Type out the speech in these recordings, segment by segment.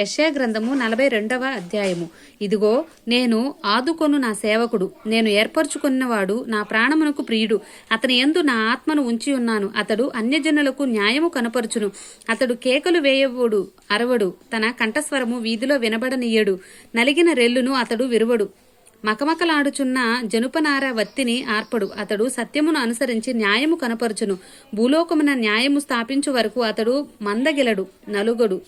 యెషయా గ్రంథము నలభై రెండవ అధ్యాయము. ఇదిగో నేను ఆదుకొను నా సేవకుడు. నేను ఏర్పరచుకున్నవాడు నా ప్రాణమునకు ప్రియుడు. అతని ఎందు నా ఆత్మను ఉంచి ఉన్నాను. అతడు అన్యజనులకు న్యాయము కనపరుచును. అతడు కేకలు వేయవుడు అరవడు. తన కంఠస్వరము వీధిలో వినబడనీయడు. నలిగిన రెల్లును అతడు విరువడు. మకమకలాడుచున్న జనుపనార వత్తిని ఆర్పడు. అతడు సత్యమును అనుసరించి న్యాయము కనపరుచును. భూలోకమున న్యాయము స్థాపించు వరకు అతడు మందగిలడు నలుగడు.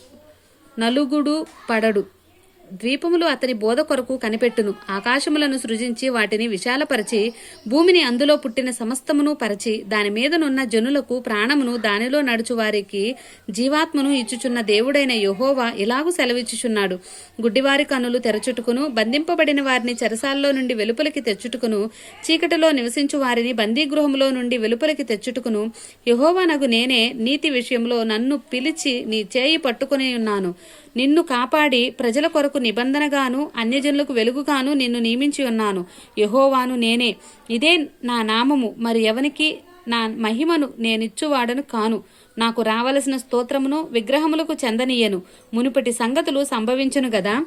నలుగుడు పడడు. ద్వీపములు అతని బోధ కొరకు కనిపెట్టును. ఆకాశములను సృజించి వాటిని విశాలపరచి భూమిని అందులో పుట్టిన సమస్తమును పరచి దాని మీదనున్న జనులకు ప్రాణమును దానిలో నడుచువారికి జీవాత్మను ఇచ్చుచున్న దేవుడైన యహోవా ఇలాగు సెలవిచ్చుచున్నాడు. గుడ్డివారి కనులు తెరచుటుకును బంధింపబడిన వారిని చెరసాల్లో నుండి వెలుపలికి తెచ్చుటుకును చీకటిలో నివసించు వారిని బందీగృహంలో నుండి వెలుపలికి తెచ్చుటకును యెహోవా నగు నేనే నీతి విషయంలో నన్ను పిలిచి నీ చేయి పట్టుకుని ఉన్నాను. నిన్ను కాపాడి ప్రజల కొరకు నిబంధనగాను అన్యజనులకు వెలుగుగాను నిన్ను నియమించి ఉన్నాను. యహోవాను నేనే. ఇదే నా నామము. మరి ఎవనికి నా మహిమను నేనిచ్చువాడను కాను. నాకు రావలసిన స్తోత్రమును విగ్రహములకు చెందనీయను. మునుపటి సంగతులు సంభవించును గదా?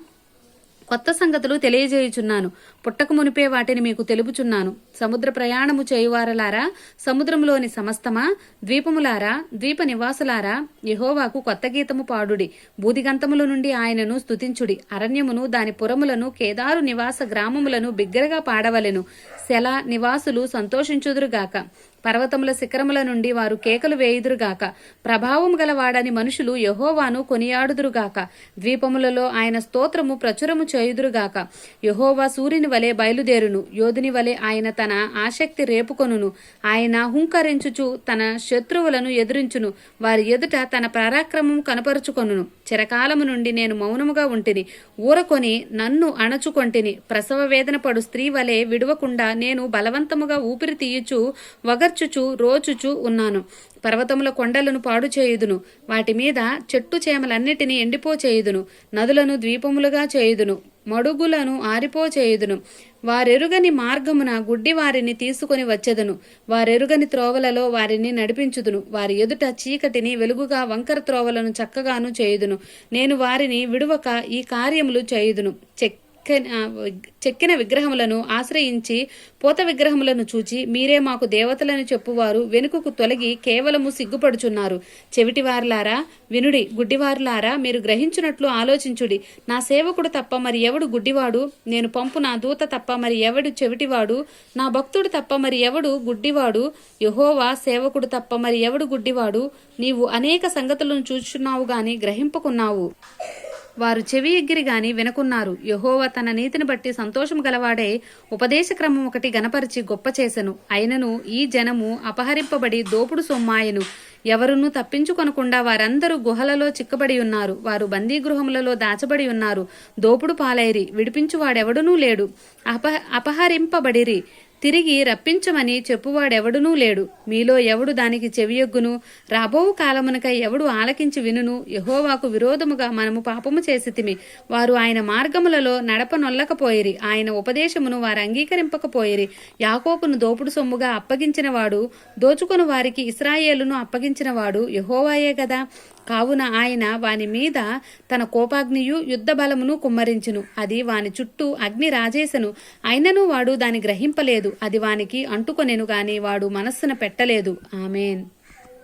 కొత్త సంగతులు తెలియజేయుచున్నాను. పుట్టక మునిపే వాటిని మీకు తెలుపుచున్నాను. సముద్ర ప్రయాణము చేయువారలారా సముద్రములోని సమస్తమా ద్వీపములారా ద్వీప నివాసులారా యహోవాకు కొత్త గీతము పాడుడి. బూదిగంతముల నుండి ఆయనను స్తుతించుడి. అరణ్యమును దాని పురములను కేదారు నివాస గ్రామములను బిగ్గరగా పాడవలెను. శల నివాసులు సంతోషించుదురుగాక. పర్వతముల శిఖరముల నుండి వారు కేకలు వేయుదురుగాక. ప్రభావం గలవాడని మనుషులు యహోవాను కొనియాడుదురుగాక. ద్వీపములలో ఆయన స్తోత్రము ప్రచురము చేయుదురుగాక. యహోవా సూర్యుని వలె బయలుదేరును. యోధుని వలె ఆయన తన ఆసక్తి రేపుకొనును. ఆయన హుంకరించుచు తన శత్రువులను ఎదురించును. వారి ఎదుట తన పరాక్రమం కనపరుచుకొనును. చిరకాలము నుండి నేను మౌనముగా ఉంటిని. ఊరకొని నన్ను అణచుకొంటిని. ప్రసవ వేదన పడు స్త్రీ వలె విడవకుండా నేను బలవంతముగా ఊపిరి తీయుచు వగర్చుచు రోచుచు ఉన్నాను. పర్వతముల కొండలను పాడు చేయుదును. వాటి మీద చెట్టు చేమలన్నిటినీ ఎండిపో చేయుదును. నదులను ద్వీపములుగా చేయుదును. మడుగులను ఆరిపో చేయుదును. వారెరుగని మార్గమున గుడ్డి వారిని తీసుకొని వచ్చెదను. వారెరుగని త్రోవలలో వారిని నడిపించుదును. వారి ఎదుట చీకటిని వెలుగుగా వంకర త్రోవలను చక్కగాను చేయుదును. నేను వారిని విడువక ఈ కార్యములు చేయుదును. చెక్ చెక్కిన విగ్రహములను ఆశ్రయించి పోత విగ్రహములను చూచి మీరే మాకు దేవతలను చెప్పువారు వెనుకకు తొలగి కేవలము సిగ్గుపడుచున్నారు. చెవిటివారులారా వినుడి గుడ్డివారులారా మీరు గ్రహించున్నట్లు ఆలోచించుడి. నా సేవకుడు తప్ప మరి ఎవడు గుడ్డివాడు? నేను పంపు నా దూత తప్ప మరి ఎవడు చెవిటివాడు? నా భక్తుడు తప్ప మరి ఎవడు గుడ్డివాడు? యహోవా సేవకుడు తప్ప మరి ఎవడు గుడ్డివాడు? నీవు అనేక సంగతులను చూచున్నావు గాని గ్రహింపకున్నావు. వారు చెవి ఎగ్గిరి గాని వినకున్నారు. యహోవ తన నీతిని బట్టి సంతోషం గలవాడై ఉపదేశ క్రమం ఒకటి గనపరిచి గొప్ప చేసెను. అయినను ఈ జనము అపహరింపబడి దోపుడు సొమ్మాయను. ఎవరునూ తప్పించుకొనకుండా వారందరూ గుహలలో చిక్కబడి ఉన్నారు. వారు బందీగృహములలో దాచబడి ఉన్నారు. దోపుడు పాలైరి విడిపించువాడెవడునూ లేడు. అప అపహరింపబడిరి. తిరిగి రప్పించమని చెప్పువాడెవడునూ లేడు. మీలో ఎవడు దానికి చెవియొగ్గును? రాబోవు కాలమునకై ఎవడు ఆలకించి వినును? యహోవాకు విరోధముగా మనము పాపము చేసితిమి. వారు ఆయన మార్గములలో నడపనొల్లకపోయిరి. ఆయన ఉపదేశమును వారు అంగీకరింపకపోయిరి. యాకోపును దోపుడు సొమ్ముగా అప్పగించినవాడు దోచుకొని వారికి ఇస్రాయేలును అప్పగించినవాడు యహోవాయే కదా కావున ఆయన వాని మీద తన కోపాగ్నియు యుద్ధ బలమును కుమ్మరించును. అది వాని చుట్టూ అగ్ని రాజేశను అయినను వాడు దాని గ్రహింపలేదు. అది వానికి అంటుకొనెను గాని వాడు మనస్సున పెట్టలేదు. ఆమెన్.